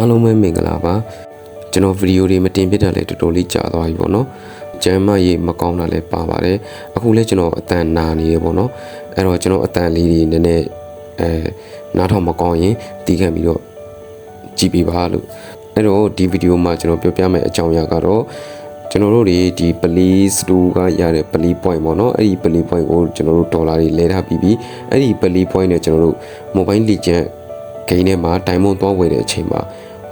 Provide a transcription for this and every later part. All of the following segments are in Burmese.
အားလုံးပဲမင်္ဂလာပါကျွန်တော်ဗီဒီယိုတွေမတင်ပြတာလည်းတော်တော်လေးကြာသွားပြီပေါ့နော်ကျမ်းမရေးမကောင်းတာလည်းပါပါတယ်အခုလည်းကျွန်တော်အတန်နာနေရပေါ့နော်အဲ့တော့ကျွန်တော်အတန်လေးတွေနည်းနည်းအဲနားထောင်မကောင်းရင်တီးခံပြီးတော့ကြည့်ပြပါလို့အဲ့တော့ဒီဗီဒီယိုမှာကျွန်တော်ပြောပြမယ့်အကြောင်းအရာကတော့ကျွန်တော်တို့တွေဒီ police store ကရတဲ့ police point ပေါ့နော်အဲ့ဒီ police point ကိုကျွန်တော်တို့ဒေါ်လာတွေလဲထားပြီးပြီးအဲ့ဒီ police point နဲ့ကျွန်တော်တို့ mobile legend ဂိမ်းထဲမှာတိုင်မွန်သွားဝယ်တဲ့အချိန်မှာ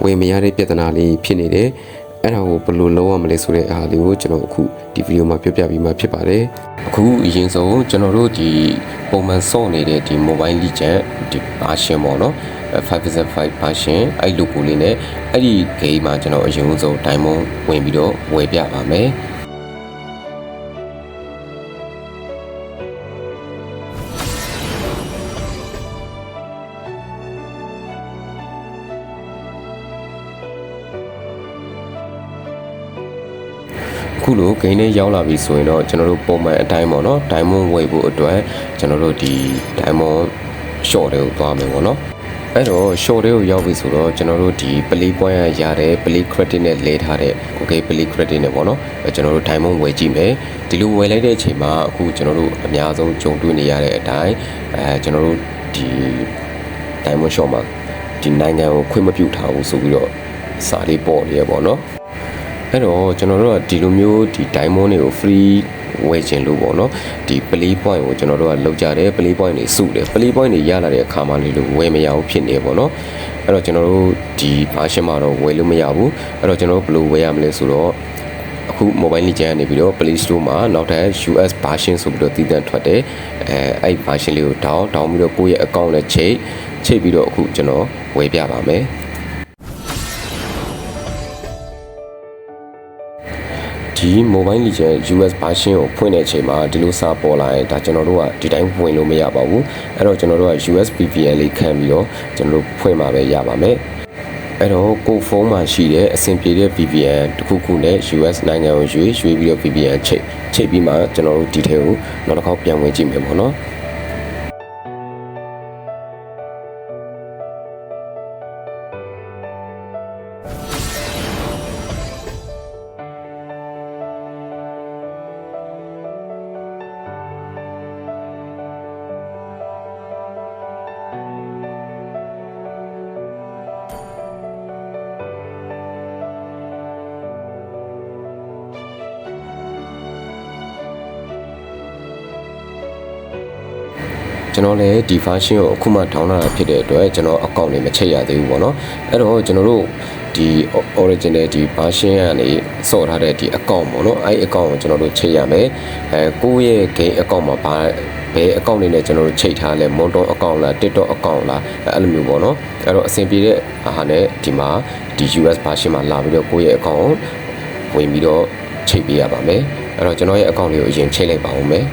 ဝယ်မရတဲ့ပြဿနာလေးဖြစ်နေတယ်အဲ့ဒါကိုဘယ်လိုလုပ်ရမလဲဆိုတဲ့အားလေးကိုကျွန်တော်အခုဒီဗီဒီယိုမှာပြောပြပြီးမှဖြစ်ပါတယ်အခုအရင်ဆုံးကျွန်တော်တို့ဒီပုံမှန်စော့နေတဲ့ဒီ mobile legend ဒီ version ပေါ့နော်5.5 version အဲ့ logo လေးနဲ့အဲ့ဒီ game မှာကျွန်တော်အရင်ဆုံးတိုင်မွန်ဝင်ပြီးတော့ဝယ်ပြပါမယ် ခုလိုဂိမ်းထဲရောက်လာပြီဆိုရင်တော့ကျွန်တော်တို့ပုံမှန်အတိုင်းပေါ့နော် diamond ဝယ်ဖို့အတွက်ကျွန်တော်တို့ဒီ diamond short တွေကိုသွားမယ်ပေါ့နော်အဲ့တော့ short တွေကိုရောက်ပြီဆိုတော့ကျွန်တော်တို့ဒီ play point ရရတဲ့ play credit နဲ့လဲထားတဲ့ okay play credit နဲ့ပေါ့နော်အဲ့ကျွန်တော်တို့ diamond ဝယ်ကြည့်မယ်ဒီလိုဝယ်လိုက်တဲ့အချိန်မှာအခုကျွန်တော်တို့အများဆုံးကြုံတွေ့နေရတဲ့အတိုင်းအဲကျွန်တော်တို့ဒီ diamond short မှာဒီနိုင်ငံကိုခွင့်မပြုထားဘူးဆိုပြီးတော့စာလေးပေါ်နေရပေါ့နော် အဲ့တော့ကျွန်တော်တို့ကဒီလိုမျိုးဒီ diamond တွေကို free ဝယ်ခြင်းလို့ပေါ့နော်ဒီ play point ကိုကျွန်တော်တို့ကလောက်ကြတယ် play point တွေစုတယ် play point တွေရလာတဲ့အခါမှလေလို့ဝယ်မရဘူးဖြစ်နေပေါ့နော်အဲ့တော့ကျွန်တော်တို့ဒီ version မှာတော့ဝယ်လို့မရဘူးအဲ့တော့ကျွန်တော်တို့ဘယ်လိုဝယ်ရမလဲဆိုတော့အခု mobile legend ကနေပြီးတော့ Play Store မှာနောက်ထပ် US version ဆိုပြီးတော့တည်တံ့ထွက်တယ်အဲအဲ့ version လေးကို down down ပြီးတော့ကိုယ့်ရဲ့ account နဲ့ချိတ်ချိတ်ပြီးတော့အခုကျွန်တော်ဝယ်ပြပါမယ် ဒီ mobile legend US version ကိုဖွင့်တဲ့အချိန်မှာဒီလိုစာပေါ်လာရင်ဒါကျွန်တော်တို့ကဒီတိုင်းဝင်လို့မရပါဘူးအဲ့တော့ကျွန်တော်တို့က US VPN လေးခံပြီးတော့ကျွန်တော်တို့ဖွင့်မှာပဲရပါမယ်အဲ့တော့ကိုဖုန်းမှာရှိတဲ့အဆင်ပြေတဲ့ VPN တစ်ခုခုနဲ့ US နိုင်ငံကိုရွေးရွေးပြီးတော့ VPN ချိတ်ချိတ်ပြီးမှကျွန်တော်တို့ detail ကိုနောက်တစ်ခေါက်ပြန်ဝင်ကြည့်မယ်ပေါ့နော် ကျွန်တော်လည်းဒီ version ကိုအခုမှ download တာဖြစ်တဲ့အတွက်ကျွန်တော် account လေးမချိတ်ရသေးဘူးပေါ့နော်အဲ့တော့ကျွန်တော်တို့ဒီ original ဒီ version ကနေစော့ထားတဲ့ဒီ account ပေါ့နော်အဲ့ account ကိုကျွန်တော်တို့ချိတ်ရမယ်အဲကိုယ့်ရဲ့ game account မှာဘာဘယ် account လေးနဲ့ကျွန်တော်တို့ချိတ်ထားလဲ Monton account လား TikTok account လားအဲ့လိုမျိုးပေါ့နော်အဲ့တော့အဆင်ပြေတဲ့ဟာနဲ့ဒီမှာဒီ US version မှာလာပြီးတော့ကိုယ့်ရဲ့ account ကိုဝင်ပြီးတော့ချိတ်ပေးရပါမယ်အဲ့တော့ကျွန်တော်ရဲ့ account လေးကိုအရင်ချိတ်လိုက်ပါဦးမယ်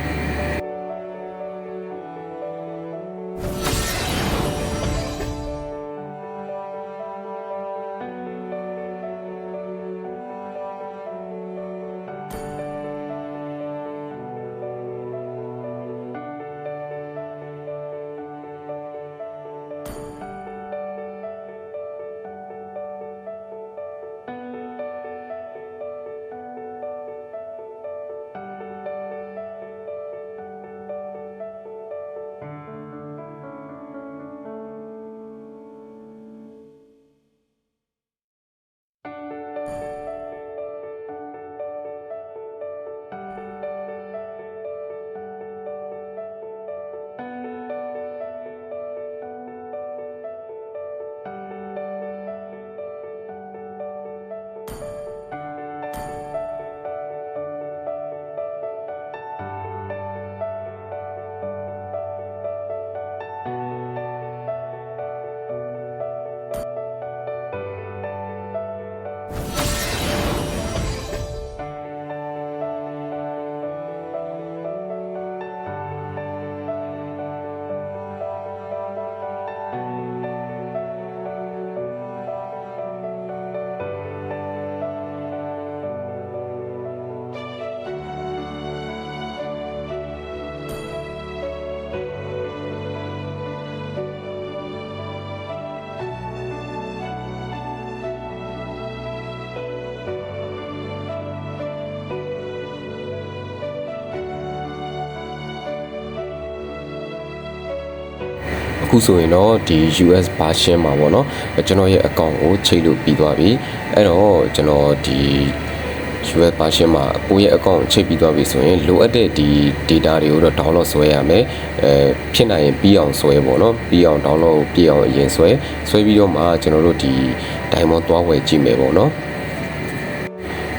အခုဆိုရင်တော့ဒီ US version မှာပေါ့နော်ကျွန်တော်ရဲ့ account ကိုချိန်လို့ပြီးသွားပြီအဲ့တော့ကျွန်တော်ဒီ US version မှာကိုယ့်ရဲ့ account ကိုချိန်ပြီးသွားပြီဆိုရင်လိုအပ်တဲ့ဒီ data တွေကိုတော့ download ဆွဲရမယ်အဲဖြစ်နိုင်ရင်ပြီးအောင်ဆွဲပေါ့နော်ပြီးအောင် download ပြီးအောင်အရင်ဆွဲဆွဲပြီးတော့မှကျွန်တော်တို့ဒီ diamond သွားဝယ်ကြည့်မယ်ပေါ့နော်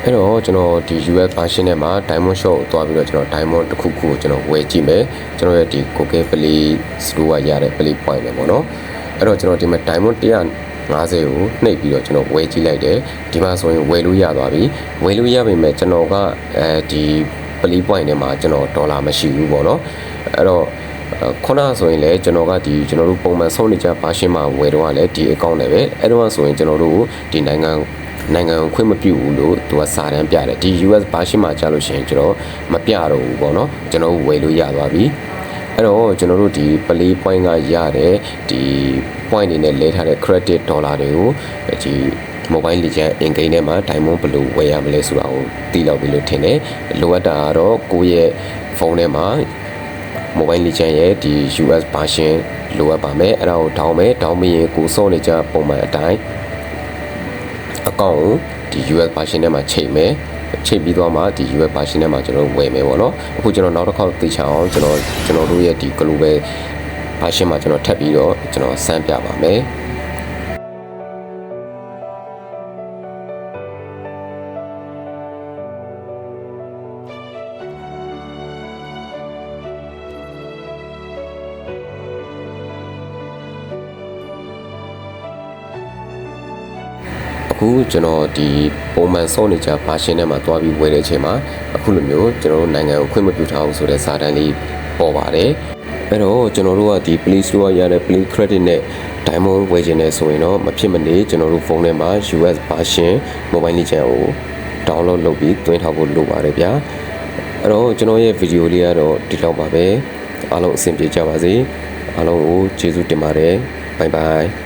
အဲ့တော့ကျွန်တော်ဒီ US version ထဲမှာ Diamond Shop ကိုတွားပြီးတော့ကျွန်တော် Diamond တစ်ခုခုကိုကျွန်တော်ဝယ်ကြည့်မယ်ကျွန်တော်ရဲ့ဒီ Google Play Store ကရတဲ့ Play Point ပဲပေါ့နော်အဲ့တော့ကျွန်တော်ဒီမှာ Diamond 150ကိုနှိပ်ပြီးတော့ကျွန်တော်ဝယ်ကြည့်လိုက်တယ်ဒီမှာဆိုရင်ဝယ်လို့ရသွားပြီဝယ်လို့ရပြီမဲ့ကျွန်တော်ကအဲဒီ Play Point ထဲမှာကျွန်တော်ဒေါ်လာမရှိဘူးပေါ့နော်အဲ့တော့ခုနဆိုရင်လည်းကျွန်တော်ကဒီကျွန်တော်တို့ပုံမှန်ဆုံးနေကြပါရှင်းမှာဝယ်တော့ကလည်းဒီ account နဲ့ပဲအဲ့တော့ဆိုရင်ကျွန်တော်တို့ဒီနိုင်ငံ နိုင်ငံကိုခွင့်မပြုဘူးလို့သူကစာတမ်းပြတယ်ဒီ US ဘာရှိမှကြာလို့ရှိရင်ကျွန်တော်မပြတော့ဘူးပေါ့နော်ကျွန်တော်ဝယ်လို့ရသွားပြီအဲ့တော့ကျွန်တော်တို့ဒီ play point ကရတဲ့ဒီ point တွေနဲ့လဲထားတဲ့ credit dollar တွေကိုဒီ mobile legend in game ထဲမှာ diamond ဘယ်လိုဝယ်ရမလဲဆိုတာကိုသိလောက်ပြီလို့ထင်တယ်လိုအပ်တာကတော့ကိုယ့်ရဲ့ဖုန်းထဲမှာ mobile legend ရဲ့ဒီ US version လိုအပ်ပါမယ်အဲ့ဒါကိုဒေါင်းမယ်ဒေါင်းပြီးရင်ကိုစောနေကြပုံမှန်အတိုင်း အကောင့်ကိုဒီ US version ထဲမှာချိန်မယ်ချိန်ပြီးတော့မှဒီ US version ထဲမှာကျွန်တော်ဝယ်မယ်ပေါ့နော်အခုကျွန်တော်နောက်တစ်ခေါက်သိချအောင်ကျွန်တော်ကျွန်တော်တို့ရဲ့ဒီ global version မှာကျွန်တော်ထပ်ပြီးတော့ကျွန်တော်စမ်းပြပါမယ် အခုကျွန်တော်ဒီပုံမှန်စောနေကြဘာရှင်းထဲမှာတွားပြီးဝယ်တဲ့အချိန်မှာအခုလိုမျိုးကျွန်တော်တို့နိုင်ငံကိုခွင့်မပြုထားဘူးဆိုတဲ့စာတမ်းလေးပေါ်ပါတယ်အဲ့တော့ကျွန်တော်တို့ကဒီ Play Store ရတဲ့ Play Credit နဲ့ Diamond ဝယ်ခြင်းနဲ့ဆိုရင်တော့မဖြစ်မနေကျွန်တော်တို့ဖုန်းထဲမှာ US version mobile legend ကို download လုပ်ပြီးသွင်းထားဖို့လိုပါတယ်ဗျာအဲ့တော့ကျွန်တော်ရဲ့ဗီဒီယိုလေးကတော့ဒီလောက်ပါပဲအားလုံးအဆင်ပြေကြပါစေအားလုံးကိုကျေးဇူးတင်ပါတယ်ဘိုင်ဘိုင်